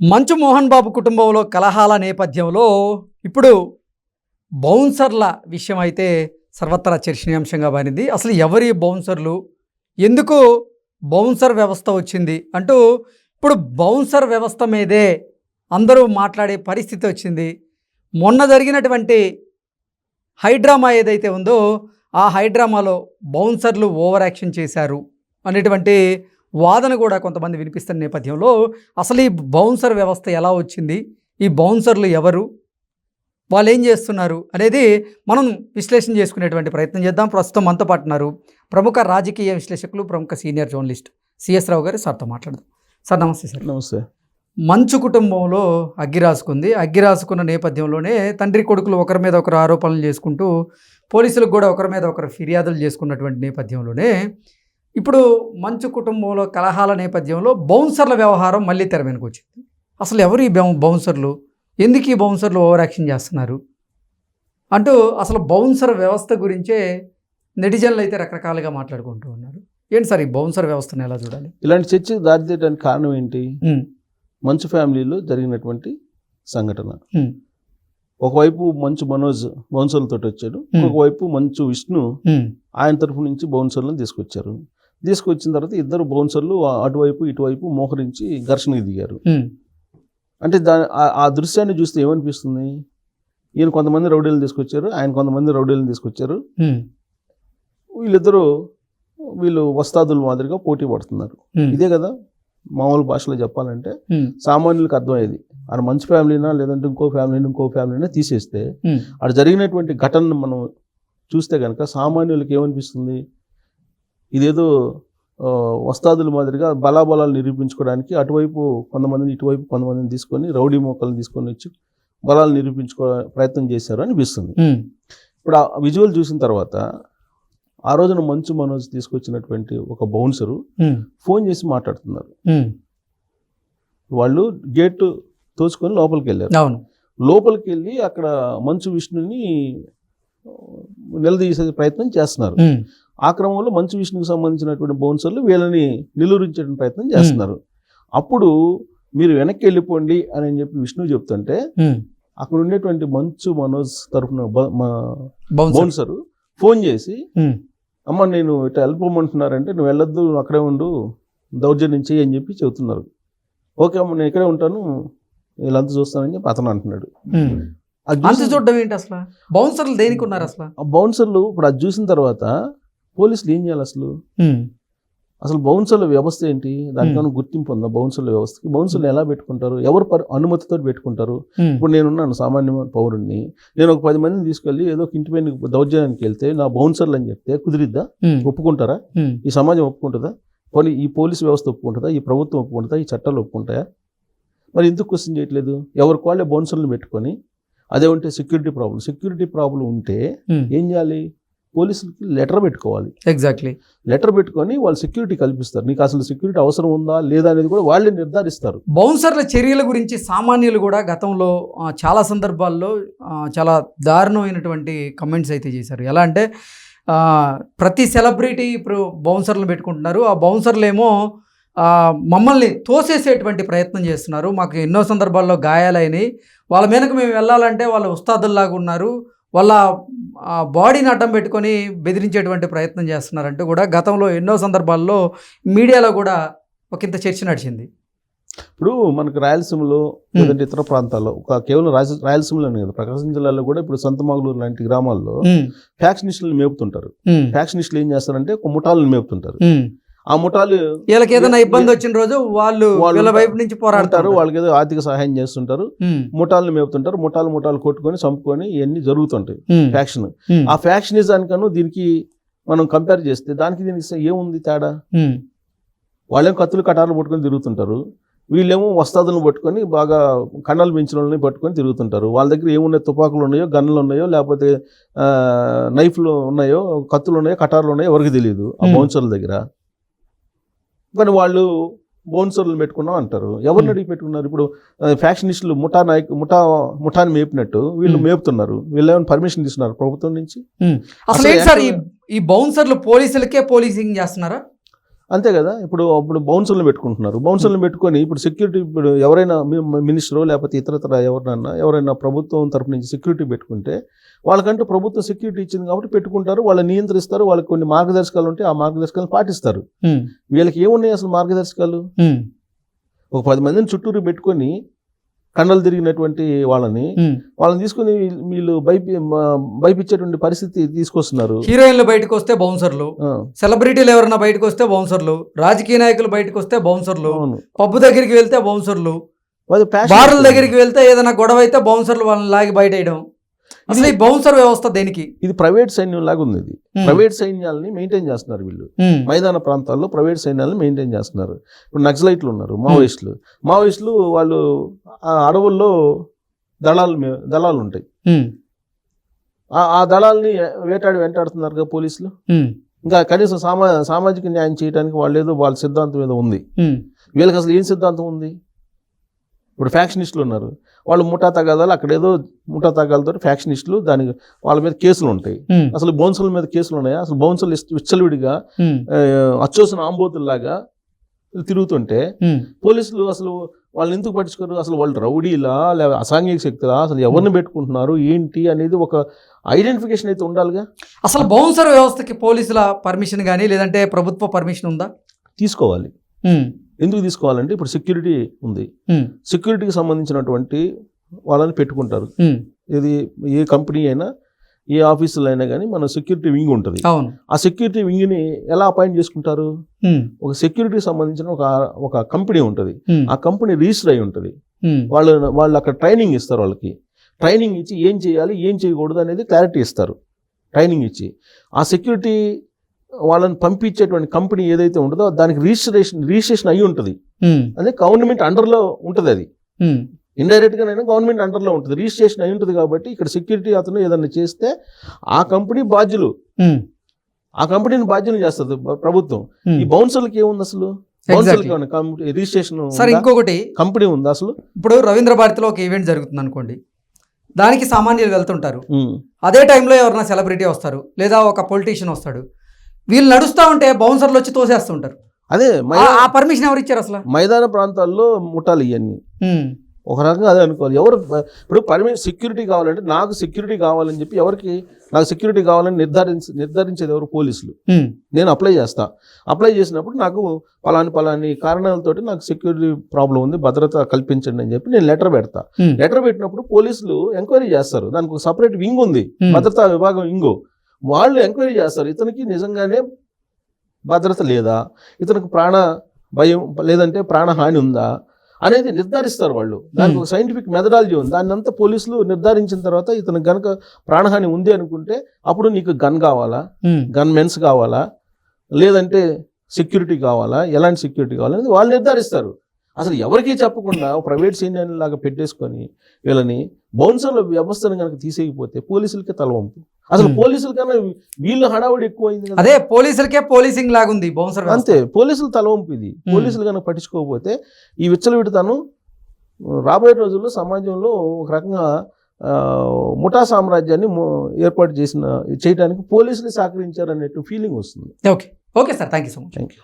మంచు మోహన్ బాబు కుటుంబంలో కలహాల నేపథ్యంలో ఇప్పుడు బౌన్సర్ల విషయం అయితే సర్వత్రా చర్చనీయాంశంగా మారింది. అసలు ఎవరి బౌన్సర్లు? ఎందుకు బౌన్సర్ వ్యవస్థ వచ్చింది అంటూ ఇప్పుడు బౌన్సర్ వ్యవస్థ మీదే అందరూ మాట్లాడే పరిస్థితి వచ్చింది. మొన్న జరిగినటువంటి హైడ్రామా ఏదైతే ఉందో ఆ హైడ్రామాలో బౌన్సర్లు ఓవర్ యాక్షన్ చేశారు అనేటువంటి వాదన కూడా కొంతమంది వినిపిస్తున్న నేపథ్యంలో అసలు ఈ బౌన్సర్ వ్యవస్థ ఎలా వచ్చింది? ఈ బౌన్సర్లు ఎవరు? వాళ్ళు ఏం చేస్తున్నారు అనేది మనం విశ్లేషణ చేసుకునేటువంటి ప్రయత్నం చేద్దాం. ప్రస్తుతం మనతో పాటు ఉన్నారు ప్రముఖ రాజకీయ విశ్లేషకులు ప్రముఖ సీనియర్ జర్నలిస్ట్ సిఎస్ రావు గారు. సార్తో మాట్లాడదాం. సార్ నమస్తే సార్. నమస్తే. మంచు కుటుంబంలో అగ్గి రాసుకుంది. అగ్గి రాసుకున్న నేపథ్యంలోనే తండ్రి కొడుకులు ఒకరి మీద ఒకరు ఆరోపణలు చేసుకుంటూ పోలీసులకు కూడా ఒకరి మీద ఒకరు ఫిర్యాదులు చేసుకున్నటువంటి నేపథ్యంలోనే ఇప్పుడు మంచు కుటుంబంలో కలహాల నేపథ్యంలో బౌన్సర్ల వ్యవహారం మళ్ళీ తెర వెనుక వచ్చింది. అసలు ఎవరు ఈ బౌన్సర్లు? ఎందుకు ఈ బౌన్సర్లు ఓవర్ యాక్షన్ చేస్తున్నారు? అంటూ అసలు బౌన్సర్ వ్యవస్థ గురించే నెటిజన్లు అయితే రకరకాలుగా మాట్లాడుకుంటూ ఉన్నారు. ఏంటి సార్ ఈ బౌన్సర్ వ్యవస్థను ఎలా చూడాలి? ఇలాంటి చర్చకు దారితీయడానికి కారణం ఏంటి? మంచు ఫ్యామిలీలో జరిగినటువంటి సంఘటన. ఒకవైపు మంచు మనోజ్ బౌన్సర్లతో వచ్చాడు. ఒకవైపు మంచు విష్ణు ఆయన తరఫు నుంచి బౌన్సర్లను తీసుకొచ్చారు. తీసుకొచ్చిన తర్వాత ఇద్దరు బౌన్సర్లు అటువైపు ఇటువైపు మోహరించి ఘర్షణకి దిగారు. అంటే దా ఆ- దృశ్యాన్ని చూస్తే ఏమనిపిస్తుంది? ఈయన కొంతమంది రౌడీలను తీసుకొచ్చారు ఆయన కొంతమంది రౌడీలను తీసుకొచ్చారు. వీళ్ళిద్దరూ వీళ్ళు వస్తాదుల మాదిరిగా పోటీ పడుతున్నారు. ఇదే కదా మామూలు భాషలో చెప్పాలంటే సామాన్యులకు అర్థమయ్యేది. ఆడ మంచి ఫ్యామిలీనా లేదంటే ఇంకో ఫ్యామిలీని ఇంకో ఫ్యామిలీనా తీసేస్తే ఆడ జరిగినటువంటి ఘటనను మనం చూస్తే కనుక సామాన్యులకు ఏమనిపిస్తుంది? ఇదేదో వస్తాదుల మాదిరిగా బలాబలాలు నిరూపించుకోవడానికి అటువైపు కొంతమందిని ఇటువైపు కొంతమందిని తీసుకొని రౌడీ మొక్కలను తీసుకొని వచ్చి బలాలు నిరూపించుకో ప్రయత్నం చేశారు అనిపిస్తుంది. ఇప్పుడు ఆ విజువల్ చూసిన తర్వాత ఆ రోజున మంచు మనోజ్ తీసుకొచ్చినటువంటి ఒక బౌన్సరు ఫోన్ చేసి మాట్లాడుతున్నారు. వాళ్ళు గేట్ తోచుకొని లోపలికి వెళ్ళారు లోపలికి వెళ్ళి అక్కడ మంచు విష్ణుని నిలదీసే ప్రయత్నం చేస్తున్నారు. ఆ క్రమంలో మంచు విష్ణుకి సంబంధించినటువంటి బౌన్సర్లు వీళ్ళని నిలువరించే ప్రయత్నం చేస్తున్నారు. అప్పుడు మీరు వెనక్కి వెళ్ళిపోండి అని చెప్పి విష్ణు చెప్తుంటే అక్కడ ఉండేటువంటి మంచు మనోజ్ తరఫున బౌన్సర్. ఫోన్ చేసి అమ్మ నేను ఇట్లా వెళ్ళిపోమంటున్నారంటే నువ్వు వెళ్ళొద్దు అక్కడే ఉండు దౌర్జన్యం చెయ్యి అని చెప్పి చెబుతున్నారు. ఓకే అమ్మ నేను ఇక్కడే ఉంటాను వీళ్ళంతా చూస్తానని చెప్పి అతను అంటున్నాడు. అది చూడడం ఏంటి అసలు? బౌన్సర్లు దేనికి ఉన్నారు అసలు? బౌన్సర్లు ఇప్పుడు అది చూసిన తర్వాత పోలీసులు ఏం చేయాలి అసలు? అసలు బౌన్సర్ల వ్యవస్థ ఏంటి? దానికన్నా గుర్తింపు ఉందా బౌన్సర్ల వ్యవస్థకి? బౌన్సర్లు ఎలా పెట్టుకుంటారు? ఎవరు అనుమతితో పెట్టుకుంటారు? ఇప్పుడు నేనున్నాను సామాన్య పౌరుడిని నేను ఒక పది మందిని తీసుకెళ్ళి ఏదో ఒక ఇంటి పైన దౌర్జన్యానికి వెళ్తే నా బౌన్సర్లు అని చెప్తే కుదిరిద్దా? ఒప్పుకుంటారా? ఈ సమాజం ఒప్పుకుంటుందా? పోనీ ఈ పోలీసు వ్యవస్థ ఒప్పుకుంటుందా? ఈ ప్రభుత్వం ఒప్పుకుంటుందా? ఈ చట్టాలు ఒప్పుకుంటాయా? మరి ఎందుకు క్వశ్చన్ చేయట్లేదు? ఎవరికి వాళ్ళే బౌన్సర్లు పెట్టుకొని అదే ఉంటే సెక్యూరిటీ ప్రాబ్లం సెక్యూరిటీ ప్రాబ్లం ఉంటే ఏం చేయాలి? పోలీసులకి లెటర్ పెట్టుకోవాలి. ఎగ్జాక్ట్లీ లెటర్ పెట్టుకొని వాళ్ళు సెక్యూరిటీ కల్పిస్తారు. నీకు అసలు సెక్యూరిటీ అవసరం ఉందా? లేదా అనేది కూడా వాళ్ళే నిర్ధారిస్తారు. బౌన్సర్ల చర్యల గురించి సామాన్యులు కూడా గతంలో చాలా సందర్భాల్లో చాలా దారుణమైనటువంటి కమెంట్స్ అయితే చేశారు. ఎలా అంటే ప్రతి సెలబ్రిటీ ఇప్పుడు బౌన్సర్లను పెట్టుకుంటున్నారు. ఆ బౌన్సర్లు ఏమో మమ్మల్ని తోసేసేటువంటి ప్రయత్నం చేస్తున్నారు. మాకు ఎన్నో సందర్భాల్లో గాయాలైనవి వాళ్ళ మీదకు మేము వెళ్ళాలంటే వాళ్ళు ఉస్తాదుల్లాగా ఉన్నారు. వాళ్ళ బాడీని అడ్డం పెట్టుకొని బెదిరించేటువంటి ప్రయత్నం చేస్తున్నారంటూ కూడా గతంలో ఎన్నో సందర్భాల్లో మీడియాలో కూడా ఒక ఇంత చర్చ నడిచింది. ఇప్పుడు మనకు రాయలసీమలో లేదంటే ఇతర ప్రాంతాల్లో ఒక కేవలం రాయల రాయలసీమలోనే కదా ప్రకాశం జిల్లాలో కూడా ఇప్పుడు సంతమాగులూరు లాంటి గ్రామాల్లో ఫ్యాక్షనిస్టులను మేపుతుంటారు. ఫ్యాక్షనిస్టులు ఏం చేస్తారంటే ఒక ముఠాలను మేపుతుంటారు. ఆ ముఠాలు వీళ్ళకి ఏదైనా ఇబ్బంది వచ్చిన రోజు వాళ్ళు వాళ్ళు వైపు నుంచి పోరాడతారు వాళ్ళకి ఏదో ఆర్థిక సహాయం చేస్తుంటారు. ముఠాలను మేపుతుంటారు. ముఠాలు ముఠాలు కొట్టుకొని చంపుకొని ఇవన్నీ జరుగుతుంటాయి. ఫ్యాక్షన్ ఆ ఫ్యాక్షనిజానికను దీనికి మనం కంపేర్ చేస్తే దానికి దీనికి ఏముంది తేడా? వాళ్ళేం కత్తులు కటార్లు పట్టుకొని తిరుగుతుంటారు. వీళ్ళేమో వస్తాదులను పట్టుకొని బాగా కన్నాలు పెంచిన వాళ్ళని పట్టుకొని తిరుగుతుంటారు. వాళ్ళ దగ్గర ఏమున్నాయి తుపాకులు ఉన్నాయో గన్నులు ఉన్నాయో లేకపోతే నైఫ్లు ఉన్నాయో కత్తులు ఉన్నాయో కటార్లు ఉన్నాయో ఎవరికి తెలియదు ఆ. బౌన్సర్ల దగ్గర. కానీ వాళ్ళు బౌన్సర్లు పెట్టుకున్నాం అంటారు ఎవరిని. అడిగి పెట్టుకున్నారు ఇప్పుడు ఆ, ఫ్యాక్షనిస్టులు ముఠా నాయకు ముఠా ముఠాని మేపినట్టు వీళ్ళు. మేపుతున్నారు వీళ్ళు ఏమైనా పర్మిషన్ తీసుకున్నారు ప్రభుత్వం నుంచి. అసలు సార్ ఈ బౌన్సర్లు పోలీసులకే పోలీసింగ్ చేస్తున్నారా అంతే కదా? ఇప్పుడు అప్పుడు బౌన్సర్లు పెట్టుకుంటున్నారు. బౌన్సర్లు పెట్టుకొని ఇప్పుడు సెక్యూరిటీ ఇప్పుడు ఎవరైనా మినిస్టరో లేకపోతే ఇతరతర ఎవరినన్నా ఎవరైనా ప్రభుత్వం తరపు నుంచి సెక్యూరిటీ పెట్టుకుంటే వాళ్ళకంటూ ప్రభుత్వం సెక్యూరిటీ ఇచ్చింది కాబట్టి పెట్టుకుంటారు వాళ్ళు నియంత్రిస్తారు వాళ్ళకి కొన్ని మార్గదర్శకాలు ఉంటే ఆ మార్గదర్శకాలు పాటిస్తారు. వీళ్ళకి ఏమున్నాయి అసలు మార్గదర్శకాలు? ఒక పది మందిని చుట్టూరు పెట్టుకొని కండలు తిరిగినటువంటి వాళ్ళని. వాళ్ళని తీసుకుని వీళ్ళు భయపి భయపించేటువంటి పరిస్థితి తీసుకొస్తున్నారు. హీరోయిన్లు బయటకు వస్తే బౌన్సర్లు. సెలబ్రిటీలు ఎవరైనా బయటకు వస్తే బౌన్సర్లు. రాజకీయ నాయకులు బయటకు వస్తే బౌన్సర్లు. పబ్బు దగ్గరికి వెళ్తే బౌన్సర్లు. బార్ల. దగ్గరికి వెళ్తే ఏదైనా గొడవ అయితే బౌన్సర్లు వాళ్ళని లాగి బయట వేయడం అసలు ఈ బౌన్సర్ వ్యవస్థ దేనికి? ఇది ప్రైవేట్ సైన్యం లాగా ఉంది ఇది. ప్రైవేట్ సైన్యాలని మెయింటైన్ చేస్తున్నారు వీళ్ళు. మైదాన ప్రాంతాల్లో ప్రైవేట్ సైన్యాలను మెయింటైన్ చేస్తున్నారు. ఇప్పుడు నక్సలైట్లు ఉన్నారు మావోయిస్టులు. మావోయిస్టులు వాళ్ళు ఆ అడవుల్లో దళాలు దళాలు ఉంటాయి. ఆ ఆ దళాలని వేటాడి వెంటాడుతున్నారు కదా పోలీసులు ఇంకా కనీసం సామా సామాజిక న్యాయం చేయడానికి వాళ్ళు ఏదో వాళ్ళ సిద్ధాంతం ఏదో ఉంది. వీళ్ళకి అసలు ఏం సిద్ధాంతం ఉంది? ఇప్పుడు ఫ్యాక్షనిస్టులు ఉన్నారు. వాళ్ళు ముఠా తగాదాలు అక్కడ ఏదో ముఠా తగాలతో ఫ్యాక్షనిస్టులు దానికి వాళ్ళ మీద కేసులు ఉంటాయి. అసలు బౌన్సుల మీద కేసులు ఉన్నాయా? అసలు బౌన్సులు విచ్చలవిడిగా అచ్చోసిన ఆంబోతుల్లాగా తిరుగుతుంటే. పోలీసులు అసలు వాళ్ళని ఎందుకు పట్టించుకోరు? అసలు వాళ్ళు రౌడీలా లేదా అసాంఘిక శక్తులా? అసలు ఎవరిని పెట్టుకుంటున్నారు? ఏంటి అనేది ఒక ఐడెంటిఫికేషన్ అయితే ఉండాలిగా? అసలు బౌన్సర్ వ్యవస్థకి పోలీసుల పర్మిషన్ కానీ లేదంటే ప్రభుత్వ పర్మిషన్ ఉందా? తీసుకోవాలి. ఎందుకు తీసుకోవాలంటే ఇప్పుడు సెక్యూరిటీ ఉంది. సెక్యూరిటీకి సంబంధించినటువంటి వాళ్ళని పెట్టుకుంటారు. ఇది ఏ కంపెనీ అయినా ఏ ఆఫీసులో అయినా కానీ మన సెక్యూరిటీ వింగ్ ఉంటుంది. ఆ సెక్యూరిటీ వింగ్ని ఎలా అపాయింట్ చేసుకుంటారు? ఒక సెక్యూరిటీకి సంబంధించిన ఒక ఒక కంపెనీ ఉంటుంది. ఆ కంపెనీ రిజిస్టర్ అయి ఉంటుంది. వాళ్ళు వాళ్ళు అక్కడ ట్రైనింగ్ ఇస్తారు వాళ్ళకి. ట్రైనింగ్ ఇచ్చి ఏం చేయాలి ఏం చేయకూడదు అనేది క్లారిటీ ఇస్తారు. ట్రైనింగ్ ఇచ్చి. ఆ సెక్యూరిటీ వాళ్ళని పంపించేటువంటి కంపెనీ ఏదైతే ఉంటుందో దానికి రిజిస్ట్రేషన్ రిజిస్ట్రేషన్ అయి ఉంటుంది. అదే గవర్నమెంట్ అండర్లో ఉంటుంది అది. ఉమ్, ఇండైరెక్ట్గానైనా గవర్నమెంట్ అండర్లో ఉంటుంది. రిజిస్ట్రేషన్ అయి ఉంటుంది కాబట్టి ఇక్కడ సెక్యూరిటీ అతను ఏదైనా చేస్తే ఆ కంపెనీ బాధ్యులు. ఆ కంపెనీని బాధ్యులు చేస్తుంది ప్ర- ప్రభుత్వం. ఈ బౌన్సర్లకి ఏముంది అసలు? రిజిస్ట్రేషన్ సార్ ఇంకొకటి. కంపెనీ ఉందా అసలు? ఇప్పుడు రవీంద్ర భారతిలో ఒక ఈవెంట్ జరుగుతుంది అనుకోండి దానికి సామాన్యులు వెళ్తుంటారు. అదే టైంలో ఎవరైనా సెలబ్రిటీ వస్తారు. లేదా ఒక పొలిటీషియన్ వస్తాడు. వీళ్ళు నడుస్తూ ఉంటే బౌన్సర్లు వచ్చి తోసేస్తుంటారు అదే ఆ- పర్మిషన్ ఎవరు ఇచ్చారు అసలు? మైదాన ప్రాంతాల్లో ముఠాలు ఇవన్నీ ఒక రకంగా అదే అనుకోవాలి. ఎవరు ఇప్పుడు పర్మిషన్ సెక్యూరిటీ కావాలంటే నాకు సెక్యూరిటీ కావాలని చెప్పి ఎవరికి నాకు సెక్యూరిటీ కావాలని నిర్ధారించ నిర్ధారించేది ఎవరు? పోలీసులు. నేను అప్లై చేస్తా. అప్లై చేసినప్పుడు నాకు పలాని పలాని కారణాలతోటి నాకు సెక్యూరిటీ ప్రాబ్లం ఉంది భద్రత కల్పించండి అని చెప్పి నేను లెటర్ పెడతా. లెటర్ పెట్టినప్పుడు పోలీసులు ఎంక్వైరీ చేస్తారు. దానికి ఒక సపరేట్ వింగ్ ఉంది. భద్రతా విభాగం వింగ్ వాళ్ళు ఎంక్వైరీ చేస్తారు ఇతనికి నిజంగానే భద్రత లేదా ఇతనికి ప్రాణ భయం లేదంటే ప్రాణహాని ఉందా అనేది నిర్ధారిస్తారు వాళ్ళు. దానికి ఒక సైంటిఫిక్ మెథడాలజీ ఉంది. దాన్ని అంతా పోలీసులు నిర్ధారించిన తర్వాత ఇతనికి గనక ప్రాణహాని ఉంది అనుకుంటే అప్పుడు నీకు గన్ కావాలా? గన్ మెన్స్ కావాలా? లేదంటే సెక్యూరిటీ కావాలా? ఎలాంటి సెక్యూరిటీ కావాలనేది వాళ్ళు నిర్ధారిస్తారు. అసలు ఎవరికీ చెప్పకుండా ప్రైవేట్ సైన్యాన్ని లాగా పెట్టేసుకొని వీళ్ళని బౌన్సర్ల వ్యవస్థను కనుక తీసేయకపోతే పోలీసులకే తలవంపు అసలు. పోలీసుల కన్నా వీళ్ళు హడావుడి ఎక్కువైంది అదే పోలీసులకే పోలీసింగ్ లాగుంది బౌన్సర్. అంతే పోలీసులు తలవంపు ఇది. పోలీసులు కనుక పట్టించుకోకపోతే ఈ విచ్చలవిడితనం రాబోయే రోజుల్లో సమాజంలో ఒక రకంగా ముఠా సామ్రాజ్యాన్ని ఏర్పాటు చేసిన చేయడానికి పోలీసులు సహకరించారనేట్టు ఫీలింగ్ వస్తుంది. Okay okay sir. Thank you so much. Thank you